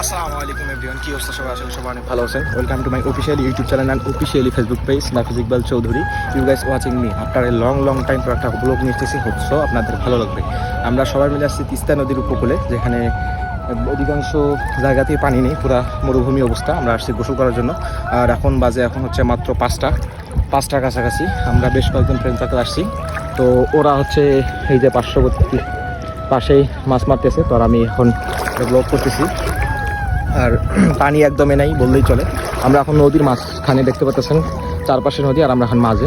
আসসালামু আলাইকুম এভরিওয়ান, কি অবস্থা সবাই? আসলে সবাই অনেক ভালো আছেন। Welcome to my official YouTube channel and officially Facebook page Nafiz Iqbal Chowdhury you guys watching me after a long long time পর একটা ব্লগ নিয়ে এসেছি হোপসো আপনাদের ভালো লাগবে। আমরা সবাই মিলে আসছি তিস্তা নদীর উপকূলে, যেখানে অধিকাংশ জায়গাতেই পানি নেই, পুরা মরুভূমি অবস্থা। আমরা আসছি গোসল করার জন্য। আর এখন বাজে এখন হচ্ছে মাত্র পাঁচটা। পাঁচটার কাছাকাছি আমরা বেশ কয়েকজন ফ্রেন্ড সার্কেল আসছি। তো ওরা হচ্ছে এই যে পার্শ্ববর্তী পাশেই মাছ মারতেছে। তো আর আমি এখন ব্লগ করতেছি। আর পানি একদমই নাই বললেই চলে। আমরা এখন নদীর মাঝখানে দেখতে পাচ্ছেন চারপাশে নদী আর আমরা এখন মাঝে।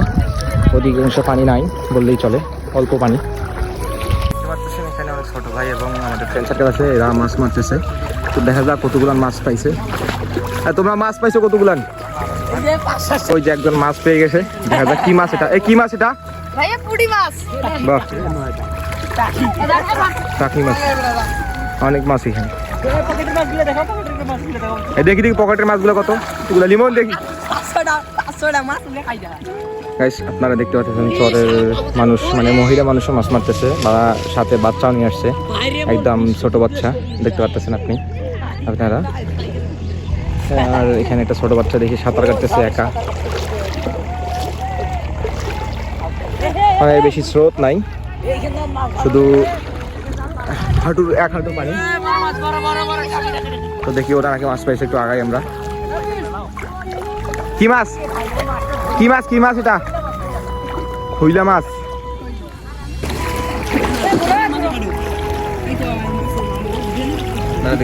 অধিকাংশ পানি নাই বললেই চলে অল্প পানি। এখানে অনেক ছোট ভাই এবং আমাদের ফ্রেন্ড সার্কেল আছে এরা মাছ মারতেছে। তো দেখা যাক কতগুলান মাছ পাইছে। আর তোমরা মাছ পাইছো কতগুলান? ওই যে একজন মাছ পেয়ে গেছে। দেখা যাক কি মাছ এটা। এ কি মাছ এটা? মাছ। বাহ। টাকি মাছ। অনেক মাছ এখানে। দেখি দেখি পকেটের মাছগুলো কত? এগুলো লিমন দেখি। গাইস আপনারা দেখতে পাচ্ছেন চরের মানুষ মানে মহিলা মানুষও মাছ মারতেছে। বা সাথে বাচ্চাও নিয়ে আসছে। একদম ছোট বাচ্চা দেখতে পাচ্ছেন আপনি? আপনারা? আর এখানে একটা ছোট বাচ্চা দেখি সাঁতার কাটতেছে একা। মানে বেশি স্রোত নাই। শুধু হাঁটুর এক হাঁটু পানি। তো দেখি ওরা নাকি মাছ পাইছে, একটু আগাই আমরা। কি মাছ? কি মাছ কি মাছ এটা? খুইলা মাছ। আপনারা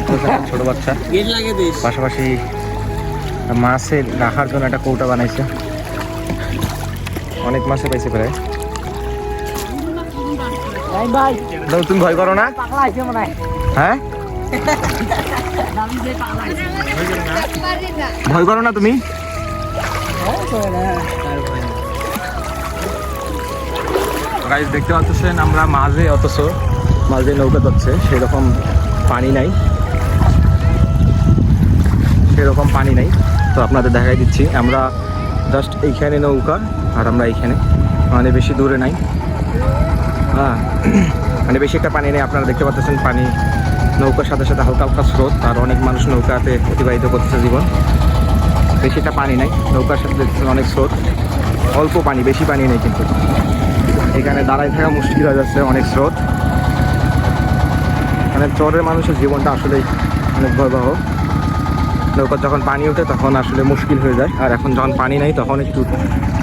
ছোট বাচ্চা। পাশাপাশি মাছের রাখার জন্য একটা কৌটা বানাইছে। অনেক মাছে পাইছে প্রায়। তুমি ভয় করো না? হ্যাঁ। ভয় করো না তুমি? গাইজ দেখতে পাচ্ছেন আমরা মাঝে অথচ মাঝে নৌকা যাচ্ছে সেরকম পানি নাই। সেরকম পানি নাই। তো আপনাদের দেখাই দিচ্ছি আমরা জাস্ট এইখানে নৌকা আর আমরা এইখানে। মানে বেশি দূরে নাই। হ্যাঁ মানে বেশি একটা পানি নেই। আপনারা দেখতে পাচ্ছেন পানি নৌকার সাথে সাথে হালকা হালকা স্রোত, আর অনেক মানুষ নৌকাতে অতিবাহিত করতেছে জীবন। বেশি একটা পানি নেই। নৌকার সাথে দেখতেছেন অনেক স্রোত। অল্প পানি, বেশি পানি নেই কিন্তু। এখানে দাঁড়ায় থাকা মুশকিল হয়ে যাচ্ছে অনেক স্রোত। মানে চরের মানুষের জীবনটা আসলেই অনেক ভয়াবহ। নৌকা যখন পানি ওঠে তখন আসলে মুশকিল হয়ে যায়। আর এখন যখন পানি নাই তখন একটু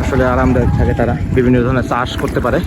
আসলে আরামদায়ক থাকে তারা। বিভিন্ন ধরনের চাষ করতে পারে।